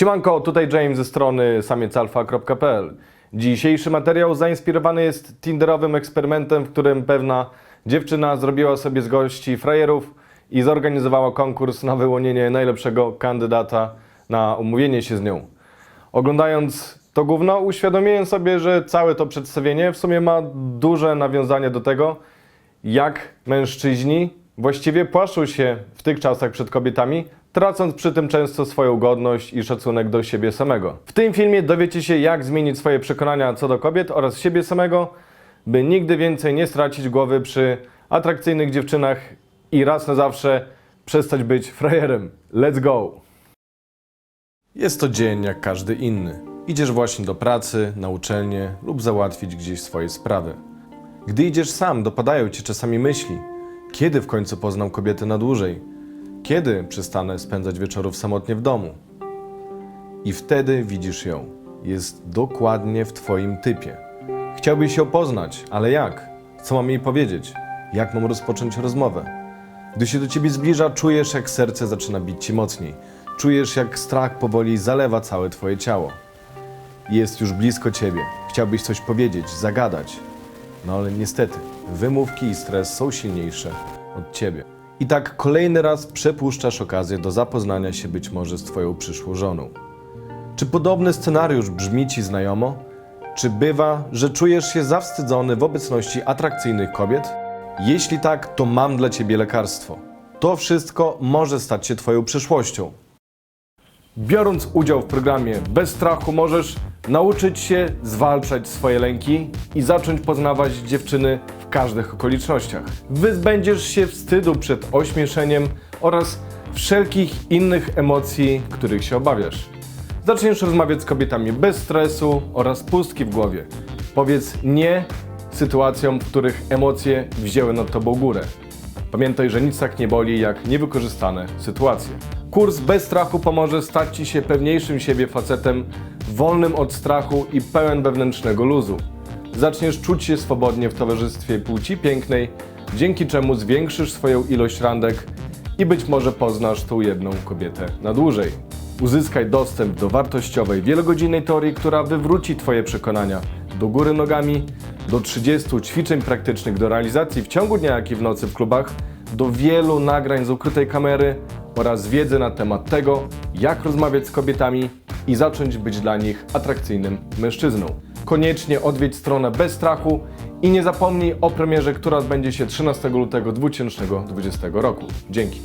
Siemanko, tutaj James ze strony samiecalfa.pl. Dzisiejszy materiał zainspirowany jest tinderowym eksperymentem, w którym pewna dziewczyna zrobiła sobie z gości frajerów i zorganizowała konkurs na wyłonienie najlepszego kandydata na umówienie się z nią. Oglądając to gówno, uświadomiłem sobie, że całe to przedstawienie w sumie ma duże nawiązanie do tego, jak mężczyźni właściwie płaszczą się w tych czasach przed kobietami, tracąc przy tym często swoją godność i szacunek do siebie samego. W tym filmie dowiecie się, jak zmienić swoje przekonania co do kobiet oraz siebie samego, by nigdy więcej nie stracić głowy przy atrakcyjnych dziewczynach i raz na zawsze przestać być frajerem. Let's go! Jest to dzień jak każdy inny. Idziesz właśnie do pracy, na uczelnię lub załatwić gdzieś swoje sprawy. Gdy idziesz sam, dopadają cię czasami myśli: kiedy w końcu poznam kobietę na dłużej? Kiedy przestanę spędzać wieczorów samotnie w domu? I wtedy widzisz ją. Jest dokładnie w Twoim typie. Chciałbyś ją poznać, ale jak? Co mam jej powiedzieć? Jak mam rozpocząć rozmowę? Gdy się do ciebie zbliża, czujesz, jak serce zaczyna bić ci mocniej. Czujesz, jak strach powoli zalewa całe twoje ciało. Jest już blisko ciebie. Chciałbyś coś powiedzieć, zagadać. No ale niestety, wymówki i stres są silniejsze od ciebie. I tak kolejny raz przepuszczasz okazję do zapoznania się być może z twoją przyszłą żoną. Czy podobny scenariusz brzmi ci znajomo? Czy bywa, że czujesz się zawstydzony w obecności atrakcyjnych kobiet? Jeśli tak, to mam dla ciebie lekarstwo. To wszystko może stać się twoją przyszłością. Biorąc udział w programie Bez strachu możesz nauczyć się zwalczać swoje lęki i zacząć poznawać dziewczyny każdych okolicznościach. Wyzbędziesz się wstydu przed ośmieszeniem oraz wszelkich innych emocji, których się obawiasz. Zaczniesz rozmawiać z kobietami bez stresu oraz pustki w głowie. Powiedz nie sytuacjom, w których emocje wzięły nad tobą górę. Pamiętaj, że nic tak nie boli jak niewykorzystane sytuacje. Kurs bez strachu pomoże stać Ci się pewniejszym siebie facetem, wolnym od strachu i pełen wewnętrznego luzu. Zaczniesz czuć się swobodnie w towarzystwie płci pięknej, dzięki czemu zwiększysz swoją ilość randek i być może poznasz tą jedną kobietę na dłużej. Uzyskaj dostęp do wartościowej, wielogodzinnej teorii, która wywróci Twoje przekonania do góry nogami, do 30 ćwiczeń praktycznych do realizacji w ciągu dnia, jak i w nocy w klubach, do wielu nagrań z ukrytej kamery oraz wiedzy na temat tego, jak rozmawiać z kobietami i zacząć być dla nich atrakcyjnym mężczyzną. Koniecznie odwiedź stronę bez strachu i nie zapomnij o premierze, która odbędzie się 13 lutego 2020 roku. Dzięki.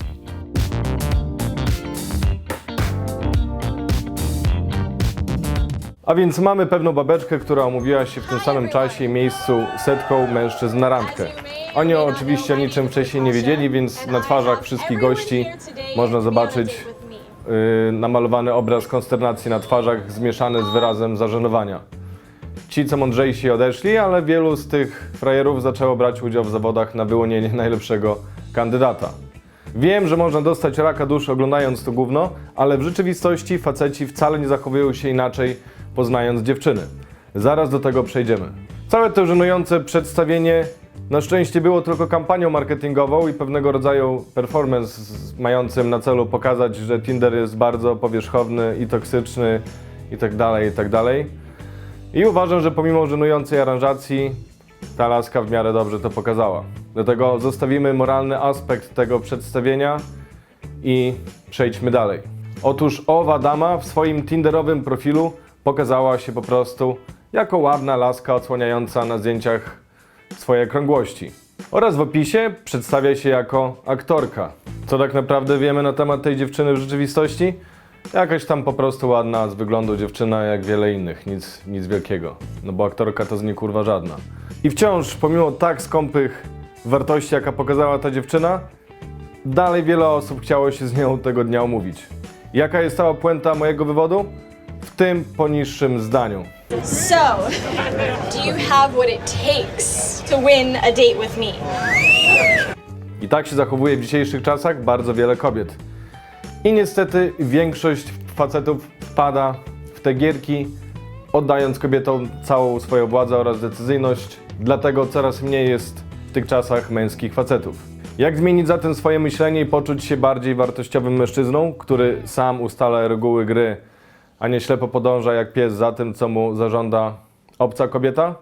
A więc mamy pewną babeczkę, która umówiła się w tym samym czasie i miejscu setką mężczyzn na randkę. Oni oczywiście niczym wcześniej nie wiedzieli, więc na twarzach wszystkich gości można zobaczyć yy, namalowany obraz konsternacji na twarzach zmieszany z wyrazem zażenowania. Ci, co mądrzejsi odeszli, ale wielu z tych frajerów zaczęło brać udział w zawodach na wyłonienie najlepszego kandydata. Wiem, że można dostać raka duszy oglądając to gówno, ale w rzeczywistości faceci wcale nie zachowują się inaczej, poznając dziewczyny. Zaraz do tego przejdziemy. Całe to żenujące przedstawienie na szczęście było tylko kampanią marketingową i pewnego rodzaju performance mającym na celu pokazać, że Tinder jest bardzo powierzchowny i toksyczny i tak dalej, i tak dalej. I uważam, że pomimo żenującej aranżacji, ta laska w miarę dobrze to pokazała. Dlatego zostawimy moralny aspekt tego przedstawienia i przejdźmy dalej. Otóż owa dama w swoim Tinderowym profilu pokazała się po prostu jako ładna laska odsłaniająca na zdjęciach swoje krągłości. Oraz w opisie przedstawia się jako aktorka. Co tak naprawdę wiemy na temat tej dziewczyny w rzeczywistości? Jakaś tam po prostu ładna z wyglądu dziewczyna, jak wiele innych, nic, nic wielkiego. No bo aktorka to z niej kurwa żadna. I wciąż, pomimo tak skąpych wartości, jaka pokazała ta dziewczyna, dalej wiele osób chciało się z nią tego dnia umówić. Jaka jest cała puenta mojego wywodu? W tym poniższym zdaniu. So, do you have what it takes to win a date with me? I tak się zachowuje w dzisiejszych czasach bardzo wiele kobiet. I niestety większość facetów wpada w te gierki, oddając kobietom całą swoją władzę oraz decyzyjność, dlatego coraz mniej jest w tych czasach męskich facetów. Jak zmienić zatem swoje myślenie i poczuć się bardziej wartościowym mężczyzną, który sam ustala reguły gry a nie ślepo podąża jak pies za tym, co mu zażąda obca kobieta?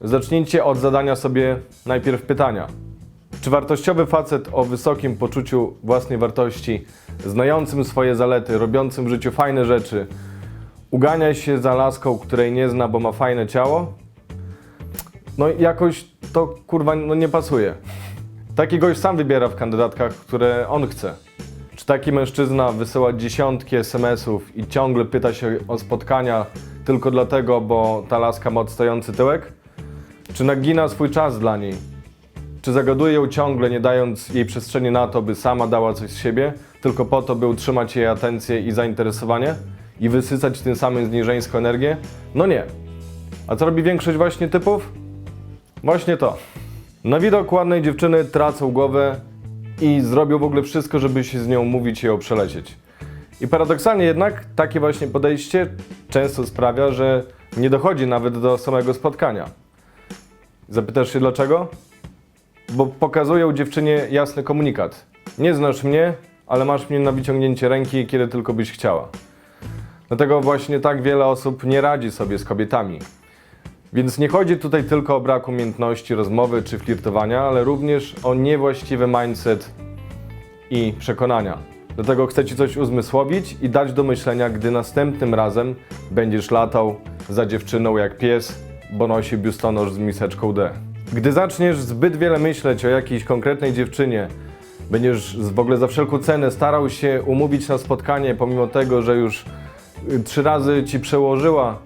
Zacznijcie od zadania sobie najpierw pytania. Czy wartościowy facet o wysokim poczuciu własnej wartości, znającym swoje zalety, robiącym w życiu fajne rzeczy, ugania się za laską, której nie zna, bo ma fajne ciało? No jakoś to kurwa no nie pasuje. Taki gość sam wybiera w kandydatkach, które on chce. Czy taki mężczyzna wysyła dziesiątki SMS-ów i ciągle pyta się o spotkania tylko dlatego, bo ta laska ma odstający tyłek? Czy nagina swój czas dla niej? Czy zagaduje ją ciągle, nie dając jej przestrzeni na to, by sama dała coś z siebie, tylko po to, by utrzymać jej atencję i zainteresowanie? I wysycać tym samym z energię? No nie. A co robi większość właśnie typów? Właśnie to. Na widok ładnej dziewczyny tracą głowę i zrobią w ogóle wszystko, żeby się z nią mówić i ją przelecieć. I paradoksalnie jednak takie właśnie podejście często sprawia, że nie dochodzi nawet do samego spotkania. Zapytasz się dlaczego? Bo pokazują dziewczynie jasny komunikat. Nie znasz mnie, ale masz mnie na wyciągnięcie ręki, kiedy tylko byś chciała. Dlatego właśnie tak wiele osób nie radzi sobie z kobietami. Więc nie chodzi tutaj tylko o brak umiejętności rozmowy czy flirtowania, ale również o niewłaściwy mindset i przekonania. Dlatego chcę Ci coś uzmysłowić i dać do myślenia, gdy następnym razem będziesz latał za dziewczyną jak pies, bo nosi biustonosz z miseczką D. Gdy zaczniesz zbyt wiele myśleć o jakiejś konkretnej dziewczynie, będziesz w ogóle za wszelką cenę starał się umówić na spotkanie, pomimo tego, że już y, trzy razy Ci przełożyła,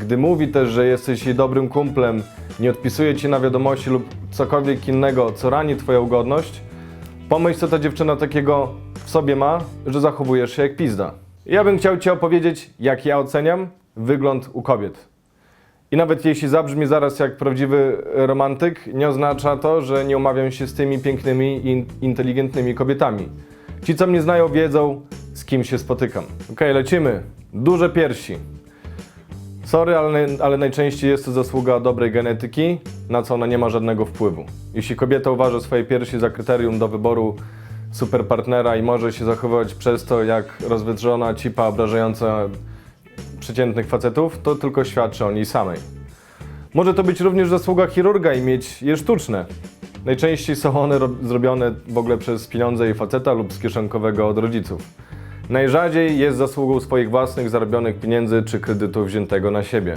gdy mówi też, że jesteś jej dobrym kumplem, nie odpisuje ci na wiadomości lub cokolwiek innego, co rani twoją godność, pomyśl, co ta dziewczyna takiego w sobie ma, że zachowujesz się jak pizda. Ja bym chciał ci opowiedzieć, jak ja oceniam wygląd u kobiet. I nawet jeśli zabrzmi zaraz jak prawdziwy romantyk, nie oznacza to, że nie umawiam się z tymi pięknymi i inteligentnymi kobietami. Ci, co mnie znają, wiedzą, z kim się spotykam. Okej, lecimy. Duże piersi. Sorry, ale, ale najczęściej jest to zasługa dobrej genetyki, na co ona nie ma żadnego wpływu. Jeśli kobieta uważa swoje piersi za kryterium do wyboru superpartnera i może się zachowywać przez to jak rozwydrzona cipa obrażająca przeciętnych facetów, to tylko świadczy o niej samej. Może to być również zasługa chirurga i mieć je sztuczne. Najczęściej są one ro- zrobione w ogóle przez pieniądze jej faceta lub z kieszonkowego od rodziców. Najrzadziej jest zasługą swoich własnych zarobionych pieniędzy czy kredytu wziętego na siebie.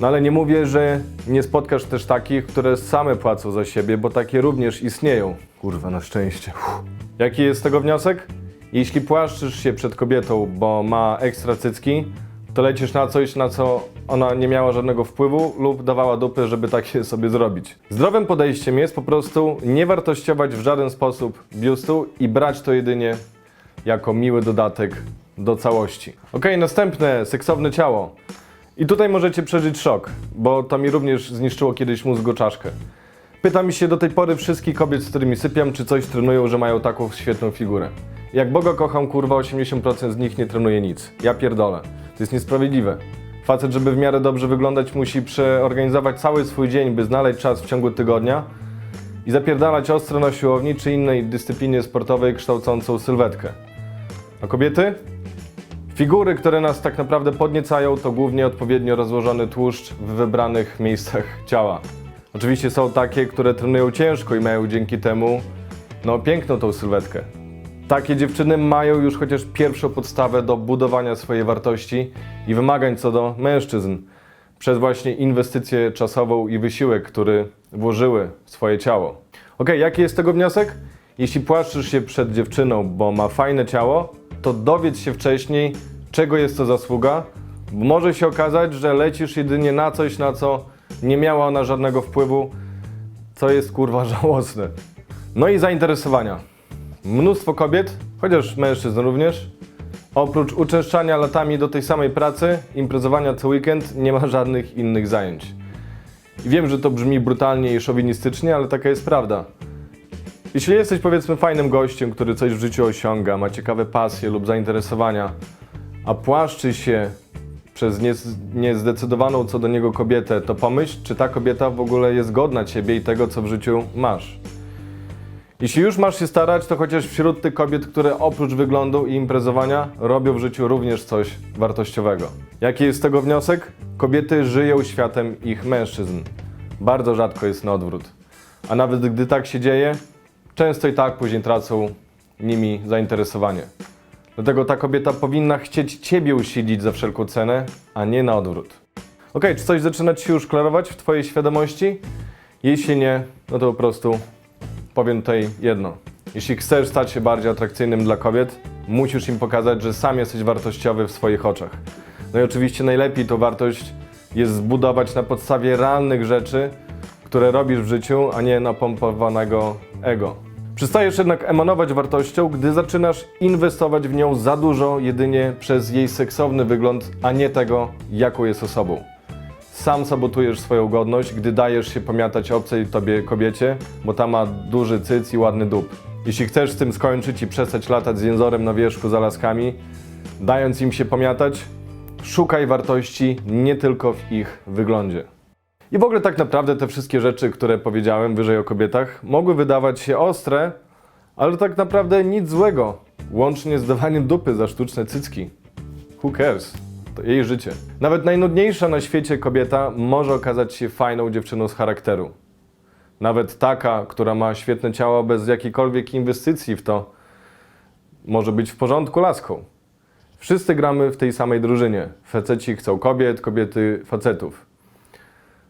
No ale nie mówię, że nie spotkasz też takich, które same płacą za siebie, bo takie również istnieją. Kurwa, na szczęście. Uff. Jaki jest z tego wniosek? Jeśli płaszczysz się przed kobietą, bo ma ekstra cycki, to lecisz na coś, na co ona nie miała żadnego wpływu lub dawała dupy, żeby takie sobie zrobić. Zdrowym podejściem jest po prostu nie wartościować w żaden sposób biustu i brać to jedynie jako miły dodatek do całości. Ok, następne, seksowne ciało. I tutaj możecie przeżyć szok, bo to mi również zniszczyło kiedyś mózgoczaszkę. Pytam się do tej pory wszystkich kobiet, z którymi sypiam, czy coś trenują, że mają taką świetną figurę. Jak Boga kocham, kurwa, 80% z nich nie trenuje nic. Ja pierdolę. To jest niesprawiedliwe. Facet, żeby w miarę dobrze wyglądać, musi przeorganizować cały swój dzień, by znaleźć czas w ciągu tygodnia i zapierdalać ostro na siłowni czy innej dyscyplinie sportowej kształcącą sylwetkę. A kobiety? Figury, które nas tak naprawdę podniecają, to głównie odpowiednio rozłożony tłuszcz w wybranych miejscach ciała. Oczywiście są takie, które trenują ciężko i mają dzięki temu no, piękną tą sylwetkę. Takie dziewczyny mają już chociaż pierwszą podstawę do budowania swojej wartości i wymagań co do mężczyzn przez właśnie inwestycję czasową i wysiłek, który włożyły w swoje ciało. Ok, jaki jest tego wniosek? Jeśli płaszczysz się przed dziewczyną, bo ma fajne ciało, to dowiedz się wcześniej, czego jest to zasługa, bo może się okazać, że lecisz jedynie na coś, na co nie miała ona żadnego wpływu, co jest kurwa żałosne. No i zainteresowania. Mnóstwo kobiet, chociaż mężczyzn również, oprócz uczęszczania latami do tej samej pracy, imprezowania co weekend, nie ma żadnych innych zajęć. I wiem, że to brzmi brutalnie i szowinistycznie, ale taka jest prawda. Jeśli jesteś powiedzmy fajnym gościem, który coś w życiu osiąga, ma ciekawe pasje lub zainteresowania, a płaszczy się przez niez- niezdecydowaną co do niego kobietę, to pomyśl, czy ta kobieta w ogóle jest godna ciebie i tego, co w życiu masz. Jeśli już masz się starać, to chociaż wśród tych kobiet, które oprócz wyglądu i imprezowania robią w życiu również coś wartościowego. Jaki jest z tego wniosek? Kobiety żyją światem ich mężczyzn. Bardzo rzadko jest na odwrót. A nawet gdy tak się dzieje, często i tak później tracą nimi zainteresowanie. Dlatego ta kobieta powinna chcieć Ciebie usilić za wszelką cenę, a nie na odwrót. Okej, czy coś zaczyna Ci już klarować w Twojej świadomości? Jeśli nie, no to po prostu powiem tutaj jedno. Jeśli chcesz stać się bardziej atrakcyjnym dla kobiet, musisz im pokazać, że sam jesteś wartościowy w swoich oczach. No i oczywiście najlepiej tą wartość jest zbudować na podstawie realnych rzeczy, które robisz w życiu, a nie napompowanego ego. Przestajesz jednak emanować wartością, gdy zaczynasz inwestować w nią za dużo jedynie przez jej seksowny wygląd, a nie tego, jaką jest osobą. Sam sabotujesz swoją godność, gdy dajesz się pomiatać obcej tobie kobiecie, bo ta ma duży cyc i ładny dup. Jeśli chcesz z tym skończyć i przestać latać z jęzorem na wierzchu za laskami, dając im się pomiatać, szukaj wartości nie tylko w ich wyglądzie. I w ogóle tak naprawdę te wszystkie rzeczy, które powiedziałem wyżej o kobietach, mogły wydawać się ostre, ale tak naprawdę nic złego, łącznie z dawaniem dupy za sztuczne cycki. Who cares? To jej życie. Nawet najnudniejsza na świecie kobieta może okazać się fajną dziewczyną z charakteru. Nawet taka, która ma świetne ciało bez jakiejkolwiek inwestycji w to, może być w porządku laską. Wszyscy gramy w tej samej drużynie. Faceci chcą kobiet, kobiety facetów.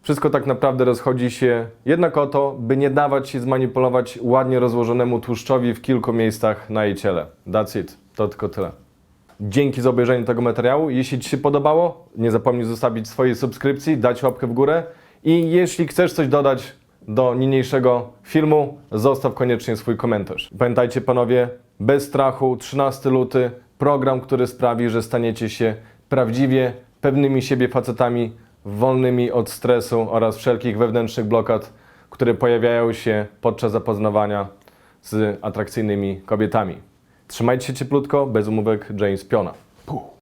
Wszystko tak naprawdę rozchodzi się jednak o to, by nie dawać się zmanipulować ładnie rozłożonemu tłuszczowi w kilku miejscach na jej ciele. That's it. To tylko tyle. Dzięki za obejrzenie tego materiału. Jeśli Ci się podobało, nie zapomnij zostawić swojej subskrypcji, dać łapkę w górę i jeśli chcesz coś dodać do niniejszego filmu, zostaw koniecznie swój komentarz. Pamiętajcie panowie, bez strachu, 13 luty, program, który sprawi, że staniecie się prawdziwie pewnymi siebie facetami, wolnymi od stresu oraz wszelkich wewnętrznych blokad, które pojawiają się podczas zapoznawania z atrakcyjnymi kobietami. Trzymajcie się cieplutko, bez umówek, James Piona. Puh.